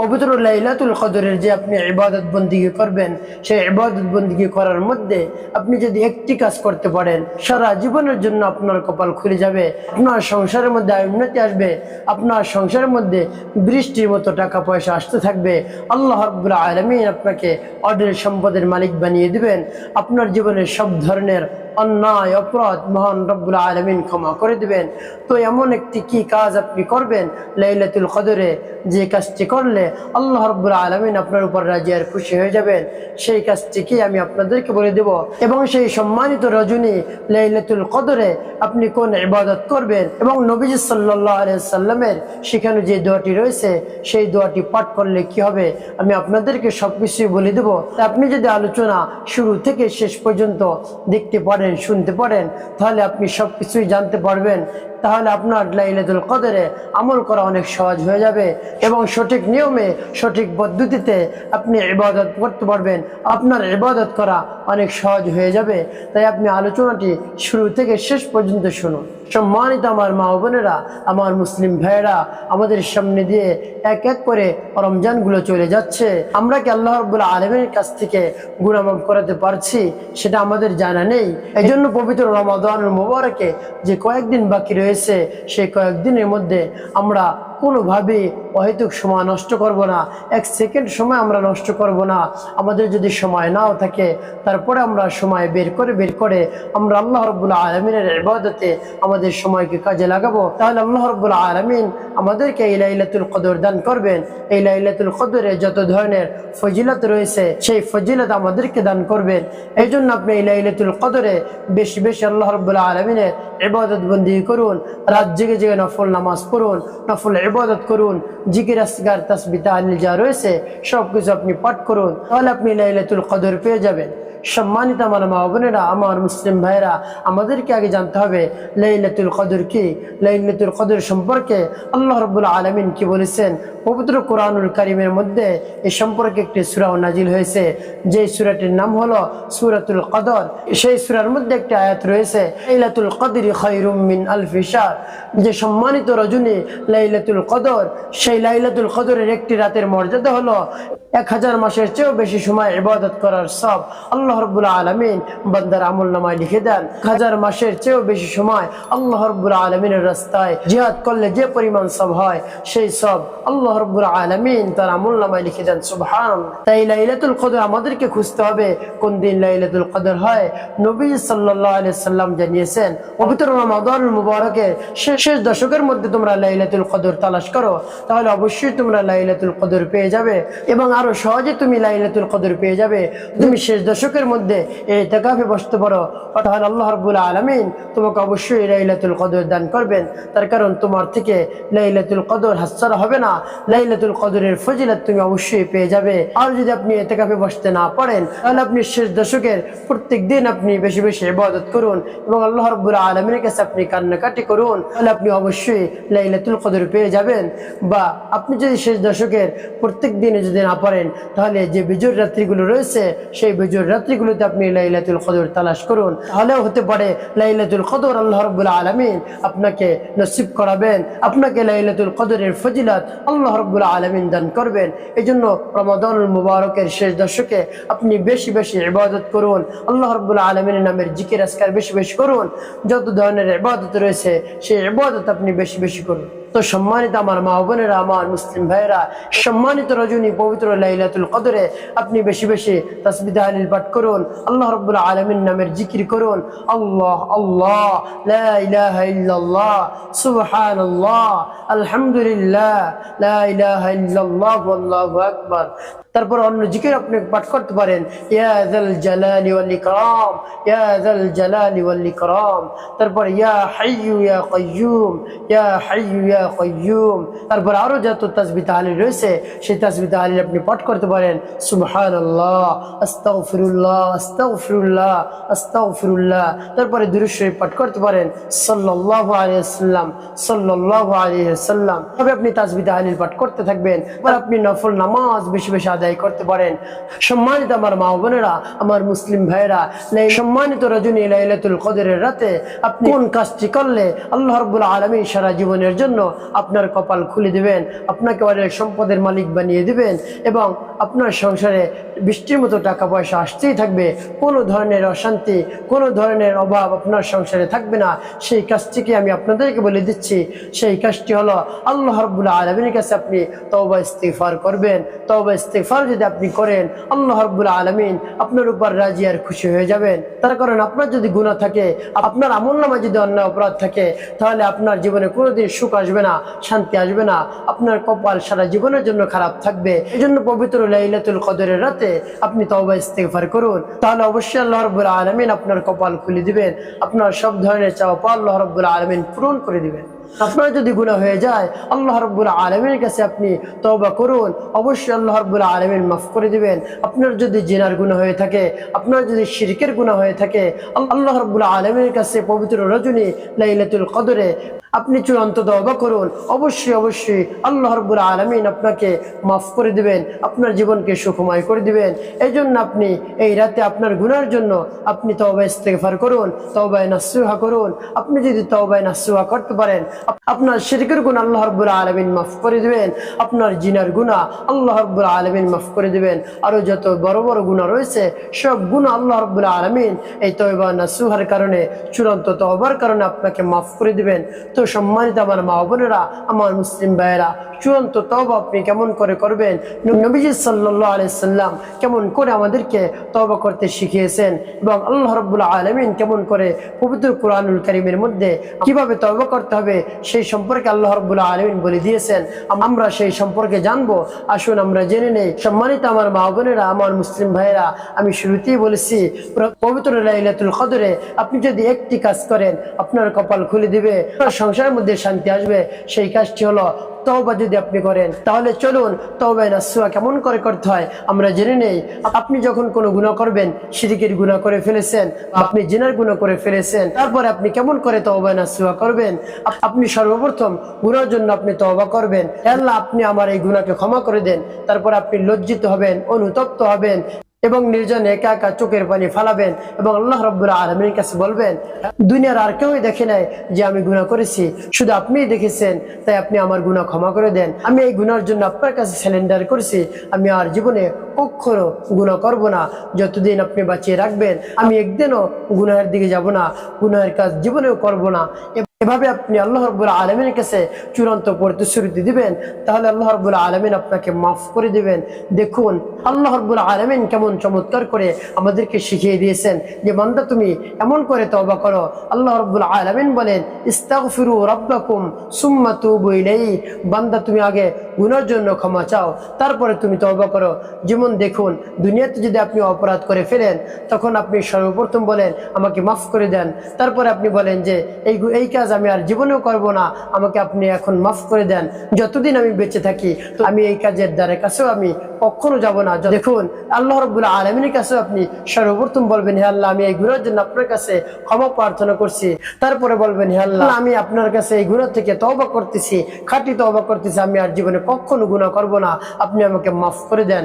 পবিত্র লাইলাতুল কদরের যে আপনি ইবাদত বন্দিগি করবেন, সেই ইবাদত বন্দিগি করার মধ্যে আপনি যদি একটি কাজ করতে পারেন, সারা জীবনের জন্য আপনার কপাল খুলে যাবে, আপনার সংসারের মধ্যে উন্নতি আসবে, আপনার সংসারের মধ্যে বৃষ্টির মতো টাকা পয়সা আসতে থাকবে, আল্লাহ আলমিন আপনাকে অডের সম্পদের মালিক বানিয়ে দিবেন। আপনার জীবনের সব ধরনের অন্যায়, অপরাধ মহান রব্বুল আলমিন ক্ষমা করে দিবেন। তো এমন একটি কি কাজ আপনি করবেন লাইলাতুল কদরে? যে কাজটি করলে আল্লাহ রব্বুল আলমিন আপনার উপর রাজি আর খুশি হয়ে যাবেন। সেই কাজটিকে আমি আপনাদেরকে বলে দেব। এবং সেই সম্মানিত রজনী লাইলাতুল কদরে আপনি কোন ইবাদত করবেন? এবং নবীজি সাল্লাহ সাল্লামের সেখানে যে দোয়াটি রয়েছে, সেই দোয়াটি পাঠ করলে কি হবে? আমি আপনাদেরকে সব কিছুই বলে দেবো। আপনি যদি আলোচনা শুরু থেকে শেষ পর্যন্ত দেখতে পারেন শুনতে পারেন তাহলে আপনি সব কিছুই জানতে পারবেন। তাহলে আপনার লাইলাতুল কদরে আমল করা অনেক সহজ হয়ে যাবে এবং সঠিক নিয়মে, সঠিক পদ্ধতিতে আপনি ইবাদত করতে পারবেন। আপনার ইবাদত করা অনেক সহজ হয়ে যাবে। তাই আপনি আলোচনাটি শুরু থেকে শেষ পর্যন্ত শুনুন। সম্মানিত আমার মা বোনেরা, আমার মুসলিম ভাইয়েরা, আমাদের সামনে দিয়ে এক এক করে রমজানগুলো চলে যাচ্ছে। আমরা কি আল্লাহ রব্বুল্লাহ আলমের কাছ থেকে গুণামাপ করাতে পারছি? সেটা আমাদের জানা নেই। এই জন্য পবিত্র রমাদানুল মোবারকে যে কয়েকদিন বাকি রয়েছে সেই কয়েকদিনের মধ্যে আমরা কোনোভাবে অহেতুক সময় নষ্ট করব না। এক সেকেন্ড সময় আমরা নষ্ট করব না। আমাদের যদি সময় নাও থাকে, তারপরে আমরা সময় বের করে বের করে আমরা আল্লাহ রব্বুল্লাহ আলমিনের ইবাদতে আমাদের সময়কে কাজে লাগাবো। তাহলে আল্লাহ রব্বুল্লাহ আলমিন আমাদেরকে এই লাইলাতুল কদর দান করবেন। এই লাইলাতুল কদরে যত ধরনের ফজিলত রয়েছে, সেই ফজিলত আমাদেরকে দান করবেন। এই জন্য আপনি এই লাইলাতুল কদরে বেশি বেশি আল্লাহ রব্বুল্লাহ আলমিনের ইবাদত বন্দি করুন। রাত জেগে জেগে নফল নামাজ পড়ুন। নফল ইবাদত করুন, জিকির, আসগার তাসবি তাহলিল যা রয়েছে সব কিছু আপনি পাঠ করুন, তাহলে আপনি লাইলাতুল কদর পেয়ে যাবেন। সম্মানিত আমার মা বোনেরা, আমার মুসলিম ভাইরা আমাদেরকে আগে জানতে হবে লাইলাতুল কদর কি? লাইলাতুল কদর সম্পর্কে আল্লাহ রব্বুল আলমিন কি বলেছেন? পবিত্র কোরআনুল কারিমের মধ্যে এ সম্পর্কে একটি সুরাও নাজিল হয়েছে। যে সুরাটির নাম হলো সুরাতুল কদর। সেই সুরার মধ্যে একটি আয়াত রয়েছে, লাইলাতুল কদরি খৈরুম মিন আলফি শাহ যে সম্মানিত রজনী লাইলাতুল কদর, সেই লাইলাতুল কদরের একটি রাতের মর্যাদা হলো এক হাজার মাসের চেয়েও বেশি সময় ইবাদত করার সব আল্লাহ রব্বুল আলমিন বান্দার আমল নামায় লিখে দেন, হাজার মাসের চেয়েও বেশি সময় আল্লাহ আলমিনের রাস্তায় জিহাদ করলে যে পরিমাণ সব হয়, সেই সব আল্লাহ আলমিন তার আমল নামায় লিখে দেন তাই লাইলাতুল কদর আমাদেরকে খুঁজতে হবে, কোন দিন লাইলাতুল কদর হয়? নবী সাল্লাম জানিয়েছেন, পবিত্র মুবারকের শেষ শেষ দশকের মধ্যে তোমরা লাইলাতুল কদর তালাশ করো, তাহলে অবশ্যই তোমরা লাইলাতুল কদর পেয়ে যাবে এবং আরও সহজে তুমি লাইলাতুল কদর পেয়ে যাবে। তুমি শেষ দশকের মধ্যে এই তেকাফে বসতে পারো। তাহলে আল্লাহ রব্বুল আলমিন তোমাকে অবশ্যই লাইলাতুল কদর দান করবেন। তার কারণ তোমার থেকে লাইলাতুল কদর হাসারা হবে না। লাইলাতুল কদরের ফজিলত তুমি অবশ্যই পেয়ে যাবে। আর যদি আপনি এতেকাফে বসতে না পারেন, তাহলে আপনি শেষ দশকের প্রত্যেক দিন আপনি বেশি বেশি ইবাদত করুন এবং আল্লাহ রব্বুল আলমিনের কাছে আপনি কান্নাকাটি করুন। তাহলে আপনি অবশ্যই লাইলাতুল কদর পেয়ে যাবেন। বা আপনি যদি শেষ দশকের প্রত্যেক দিনে যদি না পারেন, তাহলে যে বিজোর রাত্রিগুলো রয়েছে, সেই বিজোর রাত্রিগুলোতে আপনি লাইলাতুল কদর তালাশ করুন, তাহলেও হতে পারে লাইলাতুল কদর আল্লাহ রব্বুল আলমিন আপনাকে নসিব করাবেন, আপনাকে লাইলাতুল কদরের ফজিলাত আল্লাহ রব্বুল আলমিন দান করবেন। এই জন্য রমাদানুল মুবারকের শেষ দশকে আপনি বেশি বেশি ইবাদত করুন, আল্লাহ রব্বুল আলমিনের নামের জিকির আসকার বেশি বেশি করুন, যত ধরনের ইবাদত রয়েছে, সেই ইবাদত আপনি বেশি বেশি করুন। তো সম্মানিত আমার মা বোনেরা, আমার মুসলিম ভাইয়েরা, সম্মানিত রজনী পবিত্র লাইলাতুল কদরে, আপনি বেশি বেশি তসবিদা আলীল পাঠ করুন, আল্লাহ রব্বুল আলমিন নামের জিকির করুন, আল্লাহ আল্লাহ লাহ ইহ সুবহান আল্লাহ আলহামদুলিল্লাহ লাহ ইহ আকবার। তারপর অন্য জিকির আপনি পাঠ করতে পারেন, ইয়া যাল জালালি ওয়াল ইকরাম, ইয়া যাল জালালি ওয়াল ইকরাম, তারপর ইয়া ইয়া ইয়া ইয়া তারপর আরও যত তাসবিহ তাহলিল রয়েছে, সেই তাসবিহ তাহলিল আপনি পাঠ করতে পারেন। সুবহানাল্লাহ, আস্তাগফিরুল্লাহ আস্তাগফিরুল্লাহ আস্তাগফিরুল্লাহ, তারপরে দুরূদ শরীফ পাঠ করতে পারেন। সাল্লাল্লাহু আলাইহি সাল্লাল্লাহু আলাইহি তবে আপনি তাসবিহ তাহলিল পাঠ করতে থাকবেন, আর আপনি নফল নামাজ বেশি বেশি আদায় করতে পারেন। সম্মানিত আমার মা বোনেরা, আমার মুসলিম ভাইয়েরা সম্মানিত রজনী লাইলাতুল কদরের রাতে আপনি কোন কাজটি করলে আল্লাহ রব্বুল আলমী সারা জীবনের জন্য আপনার কপাল খুলে দিবেন, আপনাকে অনেক সম্পদের মালিক বানিয়ে দিবেন এবং আপনার সংসারে বৃষ্টির মতো টাকা পয়সা আসতেই থাকবে। কোনো ধরনের অশান্তি, কোনো ধরনের অভাব আপনার সংসারে থাকবে না। সেই কাজটিকে আমি আপনাদেরকে বলে দিচ্ছি। সেই কাজটি হলো আল্লাহ রব্বুল আলমীর কাছে আপনি তওবা ইস্তেফার করবেন। তওবা ইস্তেফার যদি আপনি করেন, আল্লাহ রব্বুল আলমিন আপনার উপর রাজি আর খুশি হয়ে যাবেন। তার কারণ আপনার যদি গুণা থাকে, আপনার আমল নামা যদি অন্যায় অপরাধ থাকে, তাহলে আপনার জীবনে কোনোদিন সুখ আসবে না, শান্তি আসবে না। আপনার কপাল সারা জীবনের জন্য খারাপ থাকবে। এই জন্য পবিত্র লাইলাতুল কদরের রাতে আপনি তওবা ইস্তেগফার করুন। তাহলে অবশ্যই আল্লাহ রব্বুল আলমিন আপনার কপাল খুলে দিবেন। আপনার সব ধরনের চাওয়া পাওয়া আল্লাহ রব্বুল আলমিন পূরণ করে দিবেন। আপনার যদি গুণা হয়ে যায়, আল্লাহ রব্বুল আলমীর কাছে আপনি তওবা করুন। অবশ্যই আল্লাহ রব্বুল আলমিন মাফ করে দিবেন। আপনার যদি জেনার গুণা হয়ে থাকে, আপনার যদি শিরকের গুণা হয়ে থাকে, আল্লাহ রব্বুল আলমীর কাছে পবিত্র রজনী লাইলাতুল কদরে আপনি চূড়ান্ত দবা করুন। অবশ্যই অবশ্যই আল্লাহ রব্বুল আলমিন আপনাকে মাফ করে দিবেন, আপনার জীবনকে সুখময় করে দিবেন। এই জন্য আপনি এই রাতে আপনার গুনার জন্য আপনি তওবা ইস্তেগফার করুন, তওবায় নাসুহা করুন। আপনি যদি তওবায় নাসুহা করতে পারেন আপনার শিরকের গুণ আল্লাহ রব্বুল আলমিন মাফ করে দেবেন। আপনার জিনার গুণা আল্লাহ রব্বুল আলমিন মাফ করে দেবেন। আরও যত বড় বড় গুণা রয়েছে, সব গুণা আল্লাহ রব্বুল আলমিন এই তৈবা নাসুহার কারণে, চূড়ান্ত তহবার কারণে আপনাকে মাফ করে দিবেন। তো সম্মানিত আমার মা বোনেরা, আমার মুসলিম ভাইয়েরা চূড়ান্ত তওবা আপনি কেমন করে করবেন? নবীজি সাল্লাহ আলাইসাল্লাম কেমন করে আমাদেরকে তওবা করতে শিখিয়েছেন এবং আল্লাহ রব্বুল আলমিন কেমন করে পবিত্র কোরআনুল করিমের মধ্যে কীভাবে তওবা করতে হবে সেই সম্পর্কে আল্লাহ রব্বুল আলমিন বলে দিয়েছেন। আমরা সেই সম্পর্কে জানব। আসুন আমরা জেনে নেই। সম্মানিত আমার মা বোনেরা, আমার মুসলিম ভাইয়েরা, আমি শুরুতেই বলেছি পবিত্র লাইলাতুল কদরে আপনি যদি একটি কাজ করেন, আপনার কপাল খুলে দিবে সংসারের মধ্যে শান্তি আসবে। সেই কাজটি হলো তওবা যদি আপনি করেন, তাহলে চলুন তওবায় নাসুয়া কেমন করে করতে হয়, আমরা জেনে নেই। আপনি যখন কোনো গুনাহ করবেন শিরিকের গুনাহ করে ফেলেছেন, আপনি জিনার গুনাহ করে ফেলেছেন, তারপরে আপনি কেমন করে তওবায় নাসুয়া করবেন? আপনি সর্বপ্রথম গুণার জন্য আপনি তওবা করবেন। আল্লাহ আপনি আমার এই গুনাহকে ক্ষমা করে দেন, তারপর আপনি লজ্জিত হবেন, অনুতপ্ত হবেন। এবং নির্জনে একা একা চোখের পানি ফালাবেন এবং আল্লাহ রব্বুল আলমীর কাছে বলবেন, দুনিয়ার আর কেউই দেখে নাই যে আমি গুনাহ করেছি। শুধু আপনিই দেখেছেন, তাই আপনি আমার গুনাহ ক্ষমা করে দেন। আমি এই গুনার জন্য আপনার কাছে স্যালেন্ডার করেছি। আমি আর জীবনে কখনো গুনাহ করব না। যতদিন আপনি বাঁচিয়ে রাখবেন, আমি একদিনও গুনাহের দিকে যাব না। গুনাহের কাজ জীবনেও করব না। এভাবে আপনি আল্লাহ রব্বুল আলমিনের কাছে চূড়ান্ত প্রতিশ্রুতি দিবেন, তাহলে আল্লাহ রব্বুল আলমিন আপনাকে মাফ করে দিবেন। দেখুন, আল্লাহ রব্বুল আলমিন কেমন চমৎকার করে আমাদেরকে শিখিয়ে দিয়েছেন যে, বান্দা, তুমি এমন করে তবা করো। আল্লাহ রব্বুল আলমিন বলেন, ইস্তাগফিরু রব্বাকুম সুম্মা তু বইলেই বান্দা, তুমি আগে গুনার জন্য ক্ষমা চাও। তারপরে তুমি তওবা করো। যেমন দেখুন, দুনিয়াতে যদি আপনি অপরাধ করে ফেলেন, তখন আপনি সর্বপ্রথম বলেন, আমাকে মাফ করে দেন। তারপরে আপনি বলেন যে, এই এই কাজ আমি আর জীবনেও করব না। আমাকে আপনি এখন মাফ করে দেন। যতদিন আমি বেঁচে থাকি, তো আমি এই কাজের দ্বারের কাছেও আমি কখনো যাব না। দেখুন, আল্লাহ রব্বুল আলমিনের কাছেও আপনি সর্বপ্রথম বলবেন, হে আল্লাহ, আমি এই গুণার জন্য আপনার কাছে ক্ষমা প্রার্থনা করছি। তারপরে বলবেন, হে আল্লাহ, আমি আপনার কাছে এই গুণা থেকে তওবা করতেছি, খাটি তওবা করতেছি, আমি আর জীবনে কখনো গুণা করব না। আপনি আমাকে মাফ করে দেন।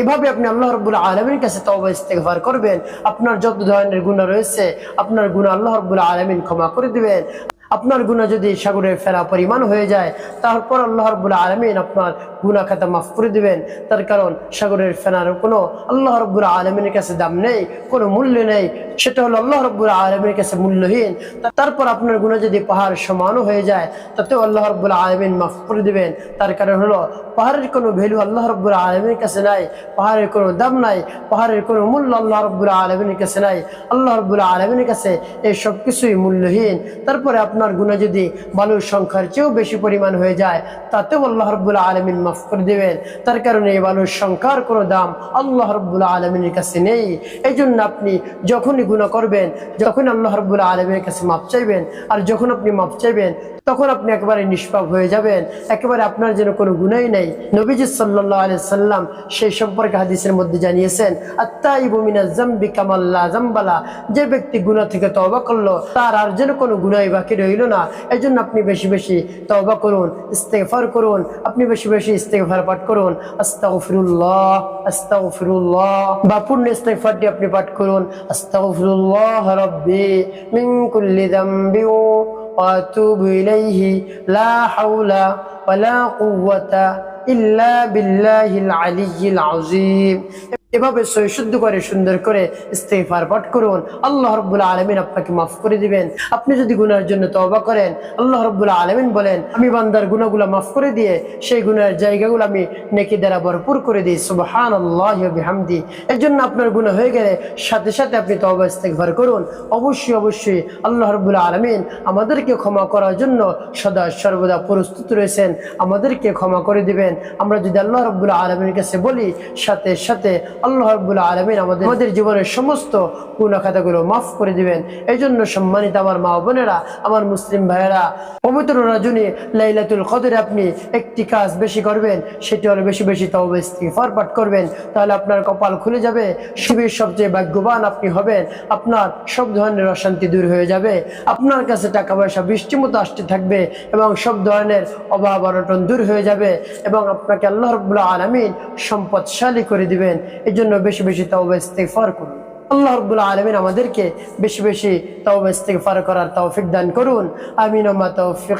এভাবে আপনি আল্লাহ রব্বুল আলমীর কাছে তবা ইস্তেকভার করবেন। আপনার যত ধরনের গুণা রয়েছে, আপনার গুণা আল্লাহ রব্বুল আলমিন ক্ষমা করে দিবেন। আপনার গুণা যদি সাগরের ফেরা পরিমাণ হয়ে যায়, তারপর আল্লাহ রব্বুল আলমিন আপনার গুণা খাতা মাফ করে দিবেন। তার কারণ সাগরের ফেনার কোনো আল্লাহ রব্বুল আলমিনের কাছে দাম নেই, কোনো মূল্য নেই। সেটা হলো আল্লাহ রব্বুল আলমীর কাছে মূল্যহীন। তারপর আপনার গুণা যদি পাহাড় সমানও হয়ে যায়, তাতেও আল্লাহ রব্বুল আলমিন মাফ করে দিবেন। তার কারণ হলো পাহাড়ের কোনো ভ্যালু আল্লাহ রব্বুল আলমীর কাছে নাই, পাহাড়ের কোনো দাম নাই, পাহাড়ের কোনো মূল্য আল্লাহ রব্বুল আলমিনের কাছে নাই। আল্লাহ রব্বুল আলমিনের কাছে এই সব কিছুই মূল্যহীন। তারপরে আপনার গুণা যদি বালুর সংখ্যার চেয়েও বেশি পরিমাণ হয়ে যায়, তাতেও আল্লাহ রব্বুল আলমিন মাফ করে দেবেন। তার কারণে এই বালুর সংখ্যার কোনো দাম আল্লাহ রব্বুল আলমিনের কাছে নেই। এই জন্য আপনি যখনই গুণা করবেন যখন আল্লাহ রব্বুল আলমের কাছে মাপ চাইবেন, আর যখন আপনি মাপ চাইবেন, তখন আপনি একেবারে নিষ্পাপ হয়ে যাবেন। একেবারে আপনার যেন কোনো গুণাই নেই। নবীজি সাল্লাহ আলি সাল্লাম সেই সম্পর্কে হাদিসের মধ্যে জানিয়েছেন আত্মাইবু মিনা জাম্বি কামাল্লা জাম্বালা। যে ব্যক্তি গুণা থেকে তওবা করল, তার আর যেন কোনো গুনাই বাকি রইল রইল না। এই জন্য আপনি বেশি বেশি তওবা করুন, ইস্তেগফার করুন, আপনি বেশি বেশি ইস্তেগফার পাঠ করুন। আস্তাগফিরুল্লাহ আস্তাগফিরুল্লাহ। বা পূর্ণ ইস্তেগফারটি আপনি পাঠ করুন, আস্তাগফিরুল্লাহ রাব্বি মিন কুল্লি যামবি ওয়া আতুবু ইলাইহি লা হাওলা ওয়ালা কুওয়াতা ইল্লা বিল্লাহিল আলিয়্যিল আযীম। এভাবে সৈশুদ্ধ করে, সুন্দর করে ইস্তেগফার পাঠ করুন। আল্লাহ রব্বুল আলমিন আপনাকে মাফ করে দিবেন। আপনি যদি গুনার জন্য তওবা করেন, আল্লাহ রব্বুল আলমিন বলেন, আমি বান্দার গুনাহগুলো মাফ করে দিয়ে, সেই গুনার জায়গাগুলো আমি নেকি দ্বারা ভরপুর করে দিই। সুবহান আল্লাহ বিহামদি। এর জন্য আপনার গুনাহ হয়ে গেলে সাথে সাথে আপনি তওবা, ইস্তেগফার করুন। অবশ্যই অবশ্যই আল্লাহ রব্বুল আলমিন আমাদেরকে ক্ষমা করার জন্য সদা সর্বদা প্রস্তুত রয়েছেন। আমাদেরকে ক্ষমা করে দিবেন। আমরা যদি আল্লাহ রব্বুল আলমীর কাছে বলি, সাথে সাথে আল্লাহ রব্বুল আলমিন আমাদের আমাদের জীবনের সমস্ত গুণাখাতাগুলো মাফ করে দিবেন। এই জন্য সম্মানিত আমার মা বোনেরা, আমার মুসলিম ভাইয়েরা, পবিত্র রজনী লাইলাতুল কদরে আপনি একটি কাজ বেশি করবেন, সেটি হলো বেশি বেশি তবে ইস্তিগফার পাঠ করবেন। তাহলে আপনার কপাল খুলে যাবে শিবের সবচেয়ে ভাগ্যবান আপনি হবেন, আপনার সব ধরনের অশান্তি দূর হয়ে যাবে, আপনার কাছে টাকা পয়সা বৃষ্টি মতো আসতে থাকবে এবং সব ধরনের অভাব অনটন দূর হয়ে যাবে এবং আপনাকে আল্লাহ রব্বুল্লাহ আলমিন সম্পদশালী করে দিবেন। এই জন্য বেশি বেশি তওবা ফার করুন। আল্লাহ রব্বুল আলমিন আমাদেরকে বেশি বেশি তওবা ফার করার তৌফিক দান করুন। আমিন তৌফিক